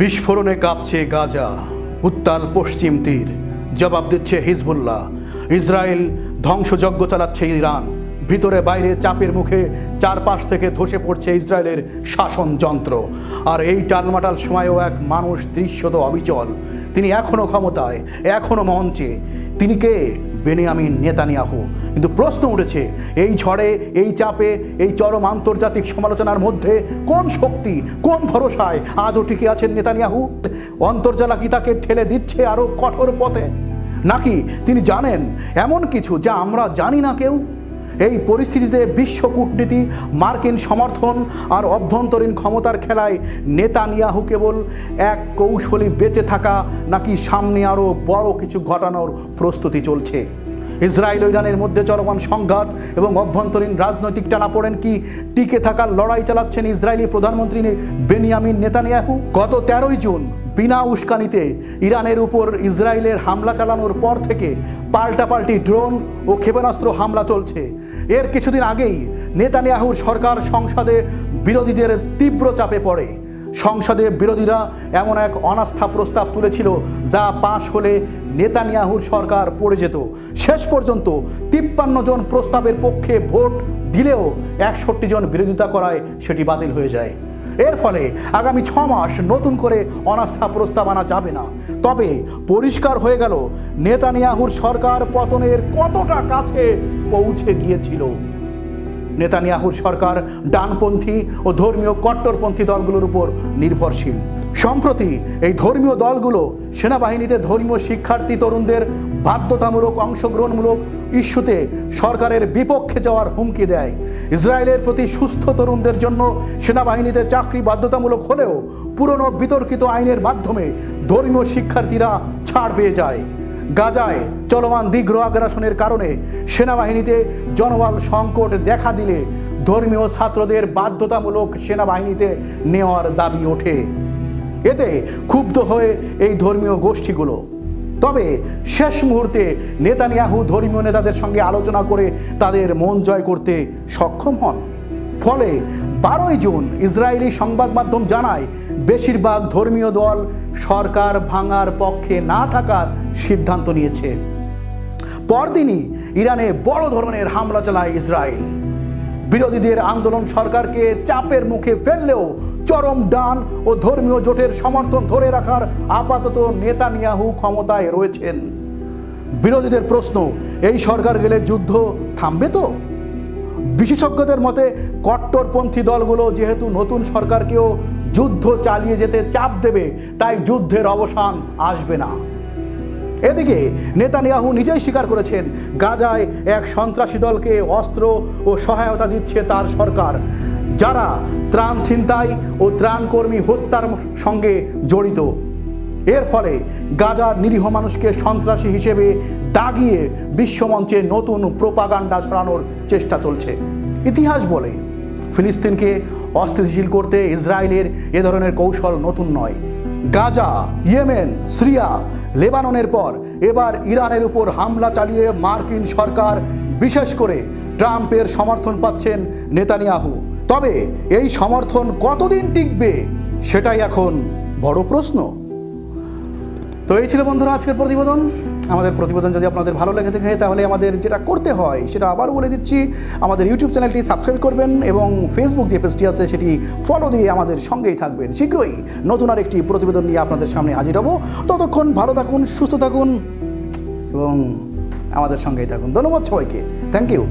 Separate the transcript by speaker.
Speaker 1: বিস্ফোরণে কাঁপছে গাজা উত্তাল পশ্চিম তীর জবাব দিচ্ছে হিজবুল্লাহ ইসরায়েল ধ্বংসযজ্ঞ চালাচ্ছে ইরান ভিতরে বাইরে চাপের মুখে চারপাশ থেকে ধসে পড়ছে ইসরায়েলের শাসন যন্ত্র আর এই টালমাটাল সময়েও এক মানুষ দৃশ্যত অবিচল তিনি এখনও ক্ষমতায় এখনও মঞ্চে তিনি কে বেনিয়ামিন নেতানিয়াহু কিন্তু প্রশ্ন উঠেছে এই ঝড়ে এই চাপে এই চরম আন্তর্জাতিক সমালোচনার মধ্যে কোন শক্তি কোন ভরসায় আজও টিকে আছেন নেতানিয়াহু অন্তর্জালা কি তাকে ঠেলে দিচ্ছে আরও কঠোর পথে নাকি তিনি জানেন এমন কিছু যা আমরা জানি না কেউ এই পরিস্থিতিতে বিশ্ব কূটনীতি মার্কিন সমর্থন আর অভ্যন্তরীণ ক্ষমতার খেলায় নেতানিয়াহু কেবল এক কৌশলী বেঁচে থাকা নাকি সামনে আরও বড় কিছু ঘটানোর প্রস্তুতি চলছে ইসরায়েল ও ইরানের মধ্যে চলমান সংঘাত এবং অভ্যন্তরীণ রাজনৈতিক টানাপোড়েন কি টিকে থাকার লড়াই চালাচ্ছেন ইসরায়েলি প্রধানমন্ত্রী বেনিয়ামিন নেতানিয়াহু গত তেরোই জুন বিনা উস্কানিতে ইরানের উপর ইসরায়েলের হামলা চালানোর পর থেকে পাল্টাপাল্টি ড্রোন ও ক্ষেপণাস্ত্র হামলা চলছে এর কিছুদিন আগেই নেতানিয়াহুর সরকার সংসদে বিরোধীদের তীব্র চাপে পড়ে সংসদে বিরোধীরা এমন এক অনাস্থা প্রস্তাব তুলেছিল যা পাশ হলে নেতানিয়াহুর সরকার পড়ে যেত শেষ পর্যন্ত তিপ্পান্ন জন প্রস্তাবের পক্ষে ভোট দিলেও একষট্টি জন বিরোধিতা করায় সেটি বাতিল হয়ে যায় এর ফলে আগামী ছ মাস নতুন করে অনাস্থা প্রস্তাব আনা যাবে না তবে পরিষ্কার হয়ে গেল নেতানিয়াহুর সরকার পতনের কতটা কাছে পৌঁছে গিয়েছিল নেতানিয়াহুর সরকার ডানপন্থী ও ধর্মীয় কট্টরপন্থী দলগুলোর উপর নির্ভরশীল সম্প্রতি এই ধর্মীয় দলগুলো সেনাবাহিনীতে ধর্মীয় শিক্ষার্থী তরুণদের বাধ্যতামূলক অংশগ্রহণমূলক ইস্যুতে সরকারের বিপক্ষে যাওয়ার হুমকি দেয় ইসরায়েলের প্রতি সুস্থ তরুণদের জন্য সেনাবাহিনীতে চাকরি বাধ্যতামূলক হলেও পুরনো বিতর্কিত আইনের মাধ্যমে ধর্মীয় শিক্ষার্থীরা ছাড় পেয়ে যায় গাজায় চলমান দীর্ঘ আগ্রাসনের কারণে সেনাবাহিনীতে জনবল সংকট দেখা দিলে ধর্মীয় ছাত্রদের বাধ্যতামূলক সেনাবাহিনীতে নেওয়ার দাবি ওঠে এতে ক্ষুব্ধ হয়ে এই ধর্মীয় গোষ্ঠীগুলো তবে শেষ মুহূর্তে নেতানিয়াহু ধর্মীয় নেতাদের সঙ্গে আলোচনা করে তাদের মন জয় করতে সক্ষম হন ফলে বারোই জুন ইসরায়েলি সংবাদ মাধ্যম জানায় বেশিরভাগ ধর্মীয় দল সরকার ভাঙার পক্ষে না থাকার সিদ্ধান্ত নিয়েছে পরদিনই ইরানে বড় ধরনের হামলা চালায় ইসরায়েল বিরোধীদের আন্দোলন সরকারকে চাপের মুখে ফেললেও চরম ডান ও ধর্মীয় জোটের সমর্থন ধরে রাখার আপাতত নেতানিয়াহু ক্ষমতায় রয়েছেন বিরোধীদের প্রশ্ন এই সরকার গেলে যুদ্ধ থামবে তো বিশেষজ্ঞদের মতে কট্টরপন্থী দলগুলো যেহেতু নতুন সরকারকেও যুদ্ধ চালিয়ে যেতে চাপ দেবে তাই যুদ্ধের অবসান আসবে না এদিকে নেতানিয়াহু নিজেই স্বীকার করেছেন গাজায় এক সন্ত্রাসী দলকে অস্ত্র ও সহায়তা দিচ্ছে তার সরকার যারা ত্রাণ ছিনতাই ও ত্রাণকর্মী হত্যার সঙ্গে জড়িত এর ফলে গাজার নিরীহ মানুষকে সন্ত্রাসী হিসেবে দাগিয়ে বিশ্বমঞ্চে নতুন প্রোপাগান্ডা ছড়ানোর চেষ্টা চলছে ইতিহাস বলে ফিলিস্তিনকে অস্থিতিশীল করতে ইসরায়েলের এ ধরনের কৌশল নতুন নয় গাজা ইয়েমেন সিরিয়া লেবাননের পর এবার ইরানের উপর হামলা চালিয়ে মার্কিন সরকার বিশেষ করে ট্রাম্পের সমর্থন পাচ্ছেন নেতানিয়াহু তবে এই সমর্থন কতদিন টিকবে সেটাই এখন বড় প্রশ্ন
Speaker 2: তো এই ছিল বন্ধুরা আজকের প্রতিবেদন আমাদের প্রতিবেদন যদি আপনাদের ভালো লেগে থাকে তাহলে আমাদের যেটা করতে হয় সেটা আবার বলে দিচ্ছি আমাদের ইউটিউব চ্যানেলটি সাবস্ক্রাইব করবেন এবং ফেসবুক যে পেজটি আছে সেটি ফলো দিয়ে আমাদের সঙ্গেই থাকবেন শীঘ্রই নতুন আর একটি প্রতিবেদন নিয়ে আপনাদের সামনে হাজির হব ততক্ষণ ভালো থাকুন সুস্থ থাকুন এবং আমাদের সঙ্গেই থাকুন ধন্যবাদ সবাইকে থ্যাংক ইউ